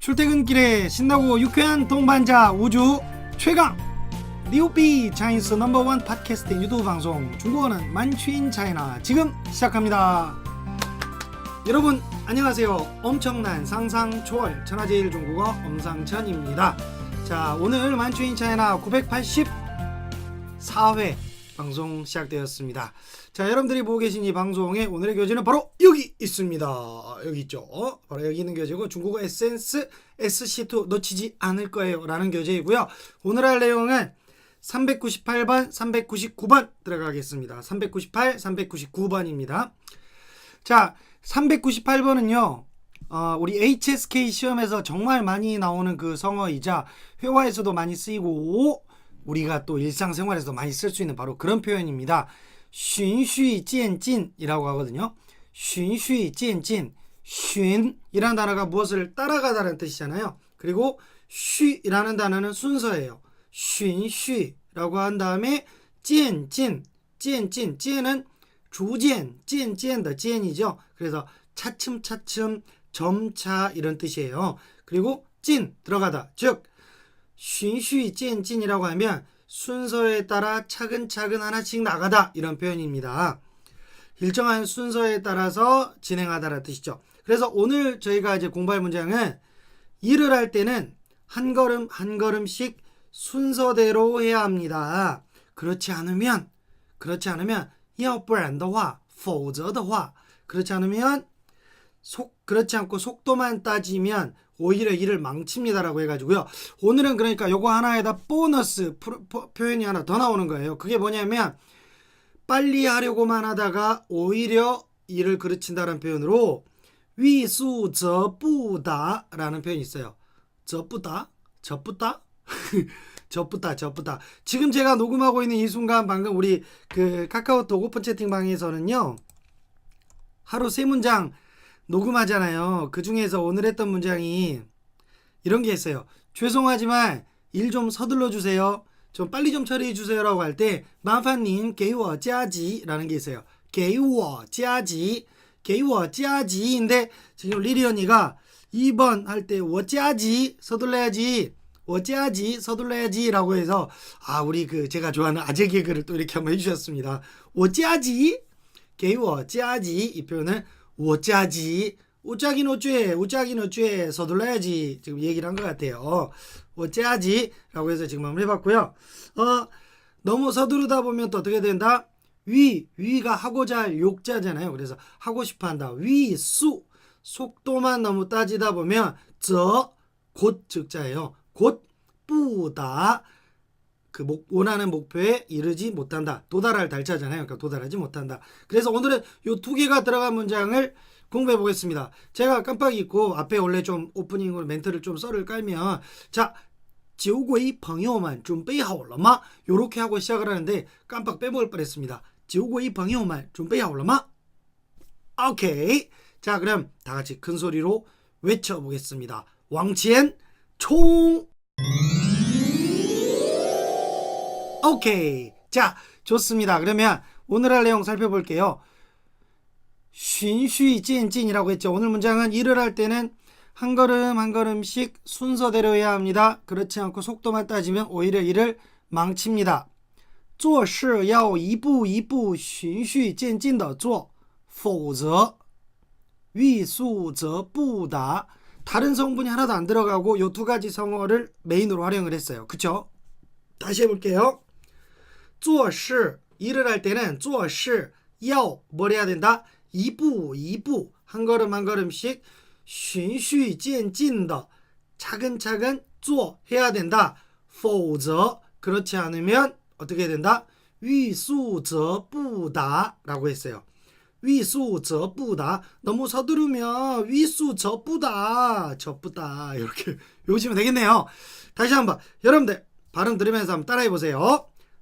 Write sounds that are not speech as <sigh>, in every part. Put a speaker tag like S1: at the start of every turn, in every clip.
S1: 출퇴근길에 신나고 유쾌한 동반자 우주 최강 뉴비 차이니스 넘버원 팟캐스트 유튜브 방송 중국어는 만취인 차이나 지금 시작합니다. 여러분 안녕하세요. 엄청난 상상 초월 천하제일 중국어 엄상천입니다. 자 오늘 만취인 차이나 984회 방송 시작되었습니다. 자 여러분들이 보고 계신 이 방송의 오늘의 교재는 바로 여기 있습니다. 여기 있죠. 어? 바로 여기 있는 교재고 중국어 에센스 SC2 놓치지 않을 거예요 라는 교재이고요. 오늘 할 내용은 398번, 399번 들어가겠습니다. 398, 399번입니다. 자, 398번은요. 어, 우리 HSK 시험에서 정말 많이 나오는 그 성어이자 회화에서도 많이 쓰이고 우리가 또 일상생활에서 많이 쓸 수 있는 바로 그런 표현입니다. 쉰쉬이찐찐이라고 하거든요. 쉰쉬이찐찐 쉰이라는 단어가 무엇을 따라가다라는 뜻이잖아요. 그리고 쉬이라는 단어는 순서예요. 쉰쉬라고 한 다음에 찐찐 찐찐 찐은 주젠 찐찐의 찐이죠. 그래서 차츰차츰 점차 이런 뜻이에요. 그리고 찐 들어가다 즉 循序渐进이라고 하면 순서에 따라 차근차근 하나씩 나가다 이런 표현입니다. 일정한 순서에 따라서 진행하다라는 뜻이죠. 그래서 오늘 저희가 이제 공부할 문장은 일을 할 때는 한 걸음 한 걸음씩 순서대로 해야 합니다. 그렇지 않으면 그렇지 않으면 要不然的话否则的话 그렇지 않으면 속 그렇지 않고 속도만 따지면 오히려 일을 망칩니다라고 해가지고요. 오늘은 그러니까 요거 하나에다 보너스 프로, 포, 표현이 하나 더 나오는 거예요. 그게 뭐냐면 빨리 하려고만 하다가 오히려 일을 그르친다는 표현으로 위수저부다라는 표현이 있어요. 저부다, 저부다, 저부다, 저부다. 지금 제가 녹음하고 있는 이 순간 방금 우리 그 카카오톡 오픈 채팅방에서는요 하루 세 문장 녹음하잖아요. 그 중에서 오늘 했던 문장이 이런 게 있어요. 죄송하지만 일 좀 서둘러 주세요. 좀 빨리 좀 처리해 주세요라고 할 때 마파님, 게이워 짜지라는 게 있어요. 게이워 짜지 게이워 짜지인데 지금 리리 언니가 2번 할 때 워짜지 서둘러야지 워짜지 서둘러야지라고 해서 아 우리 그 제가 좋아하는 아재 개그를 또 이렇게 한번 해주셨습니다. 워짜지 게이워 짜지 이 표현은, 어쩌지? 우짜긴 어째? 우짜긴 어째? 서둘러야지. 지금 얘기를 한 것 같아요. 어쩌지? 라고 해서 지금 한번 해봤고요. 어, 너무 서두르다 보면 또 어떻게 된다? 위, 위가 하고자 할 욕자잖아요. 그래서 하고 싶어 한다. 위, 수. 속도만 너무 따지다 보면 저, 곧 즉자예요. 곧, 뿌다. 그 목, 원하는 목표에 이르지 못한다. 도달할 달차잖아요. 그러니까 도달하지 못한다. 그래서 오늘은 요 두 개가 들어간 문장을 공부해 보겠습니다. 제가 깜빡 잊고 앞에 원래 좀 오프닝으로 멘트를 좀 썰을 깔면 자, 지우고의 방요만 준비하올라마 요렇게 하고 시작을 하는데 깜빡 빼먹을 뻔했습니다. 지우고의 방요만 준비하올라마 오케이. 자, 그럼 다 같이 큰 소리로 외쳐보겠습니다. 왕치엔 총! 오케이. 자, 좋습니다. 그러면 오늘 할 내용 살펴볼게요. 循序渐进이라고 했죠. 오늘 문장은 일을 할 때는 한 걸음 한 걸음씩 순서대로 해야 합니다. 그렇지 않고 속도만 따지면 오히려 일을 망칩니다. 做事要一步一步循序渐进的做，否则欲速则不达. 다른 성분이 하나도 안 들어가고 요 두 가지 성어를 메인으로 활용을 했어요. 그쵸? 다시 해볼게요. 做事 일을 할 때는 做事要뭘 해야 된다? 一步一步한 걸음 한 걸음씩 循序渐进的 차근차근 做 해야 된다. 否则 그렇지 않으면 어떻게 된다? 欲速则不达 라고 했어요. 欲速则不达 너무 서두르면 欲速则不达 저쁘다 이렇게 <laughs> 외우시면 되겠네요. 다시 한번 여러분들 발음 들으면서 한번 따라해 보세요.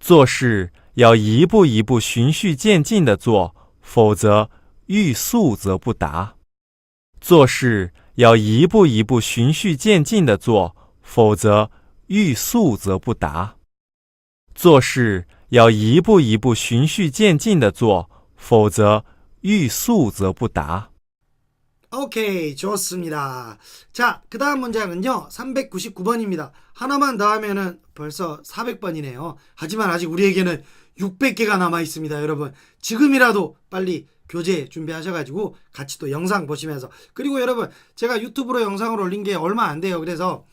S2: 做事要一步一步循序渐进的做，否则欲速则不达。做事要一步一步循序渐进的做，否则欲速则不达。做事要一步一步循序渐进的做，否则欲速则不达。
S1: 오케이, 좋습니다. 자, 그 다음 문장은요, 399번입니다. 하나만 더 하면은 벌써 400번이네요. 하지만 아직 우리에게는 600개가 남아 있습니다, 여러분. 지금이라도 빨리 교재 준비하셔가지고 같이 또 영상 보시면서. 그리고 여러분, 제가 유튜브로 영상을 올린 게 얼마 안 돼요. 그래서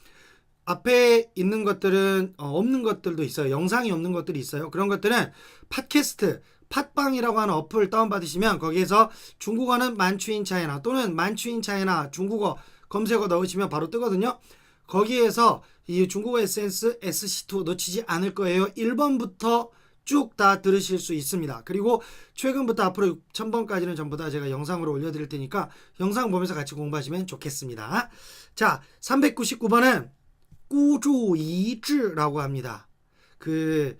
S1: 앞에 있는 것들은 어, 없는 것들도 있어요. 영상이 없는 것들이 있어요. 그런 것들은 팟캐스트, 팟빵이라고 하는 어플 다운받으시면 거기에서 중국어는 만추인 차이나 또는 만추인 차이나 중국어 검색어 넣으시면 바로 뜨거든요. 거기에서 이 중국어 에센스 SC2 놓치지 않을 거예요. 1번부터 쭉 다 들으실 수 있습니다. 그리고 최근부터 앞으로 6,000번까지는 전부 다 제가 영상으로 올려드릴 테니까 영상 보면서 같이 공부하시면 좋겠습니다. 자, 399번은 꾸주이즈라고 합니다. 그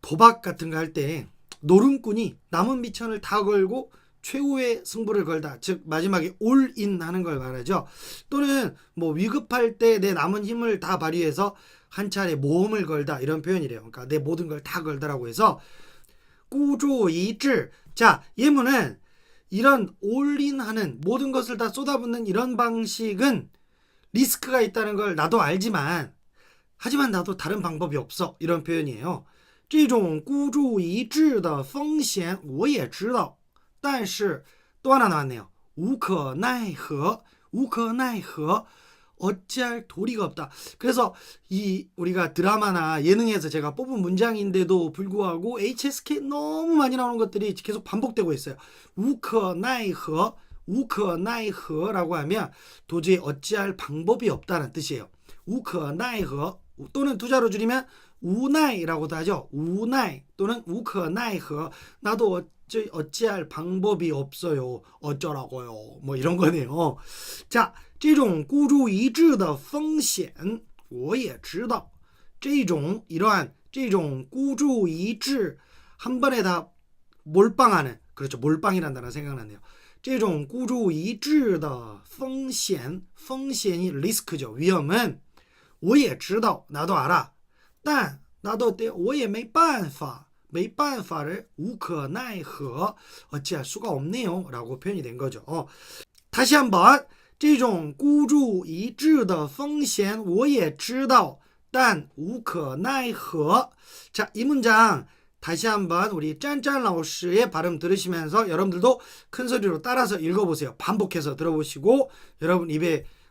S1: 도박 같은 거 할 때 노름꾼이 남은 미천을 다 걸고 최후의 승부를 걸다. 즉 마지막에 올인 하는 걸 말하죠. 또는 뭐 위급할 때 내 남은 힘을 다 발휘해서 한 차례 모험을 걸다 이런 표현이래요. 그러니까 내 모든 걸 다 걸다라고 해서 꾸주이즈. 자, 예문은 이런 올인하는 모든 것을 다 쏟아붓는 이런 방식은 리스크가 있다는 걸 나도 알지만 하지만 나도 다른 방법이 없어 이런 표현이에요. 这种孤注一掷的风险我也知道，但是또 하나 나왔네요. 无可奈何,无可奈何. 어찌할 도리가 없다. 그래서 이 우리가 드라마나 예능에서 제가 뽑은 문장인데도 불구하고 HSK 너무 많이 나오는 것들이 계속 반복되고 있어요. 우커 나이허, 우커 나이허라고 하면 도저히 어찌할 방법이 없다는 뜻이에요. 우커 나이허 또는 두자로 줄이면 우나이라고도 하죠. 우나이 또는 우커 나이허 나도 어찌 어찌할 방법이 없어요. 어쩌라고요. 뭐 이런 거네요. 자, 这种孤注一掷的风险我也知道.这种 이러한 这种孤注一掷 한 번에 다 몰빵하는 그렇죠. 몰빵이란 단어 생각나네요. 这种孤注一掷的风险 风险이 리스크죠. 위험은 我也知道 나도 알아. 但 나도 어때? 我也没办法. 没办法를 无可奈何 어찌할 수가 없네요. 라고 표현이 된 거죠. 어. 다시 한번 这种孤注一掷的风险我也知道,但无可奈何. 자, 이 문장 다시 한번 우리 짠짠 라오스의 발음 들으시면서 여러분들도 큰 소리로 따라서 읽어보세요. 반복해서 들어보시고 여러분 입에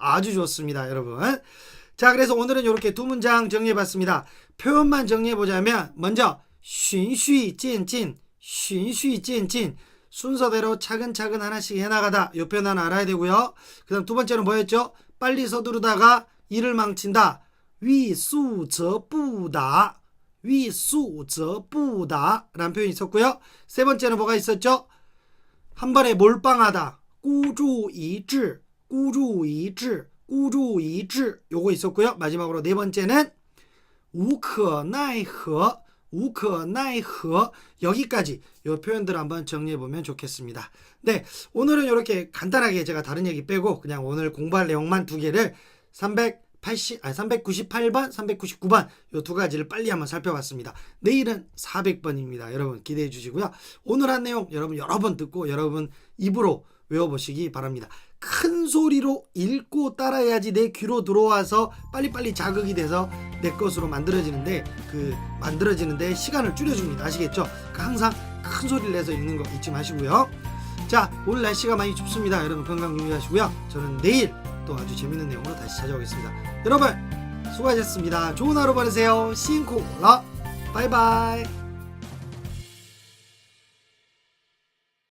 S1: 아주 좋습니다, 여러분. 자, 그래서 오늘은 이렇게 두 문장 정리해봤습니다. 표현만 정리해보자면, 먼저, 쉰쉬이 찐찐, 쉰쉬이 순서대로 차근차근 하나씩 해나가다. 요 표현 하나 알아야 되고요. 그 다음 두 번째는 뭐였죠? 빨리 서두르다가 일을 망친다. 위수저부다. 위수저부다. 라는 표현이 있었고요. 세 번째는 뭐가 있었죠? 한 번에 몰빵하다. 꾸주이즈 꾸주이致, 꾸주이致 요거 있었고요. 마지막으로 네 번째는 우커나이허, 우커나이허 여기까지 요 표현들 한번 정리해 보면 좋겠습니다. 네, 오늘은 이렇게 간단하게 제가 다른 얘기 빼고 그냥 오늘 공부할 내용만 두 개를 380, 아 398번, 399번 요 두 가지를 빨리 한번 살펴봤습니다. 내일은 400번입니다. 여러분 기대해 주시고요. 오늘 한 내용 여러분 여러 번 듣고 여러분 입으로 외워보시기 바랍니다. 큰 소리로 읽고 따라해야지 내 귀로 들어와서 빨리빨리 자극이 돼서 내 것으로 만들어지는데 그 만들어지는데 시간을 줄여줍니다. 아시겠죠? 그 항상 큰 소리를 내서 읽는 거 잊지 마시고요. 자 오늘 날씨가 많이 춥습니다. 여러분 건강 유의하시고요. 저는 내일 또 아주 재밌는 내용으로 다시 찾아오겠습니다. 여러분 수고하셨습니다. 좋은 하루 보내세요. 싱코라 바이바이.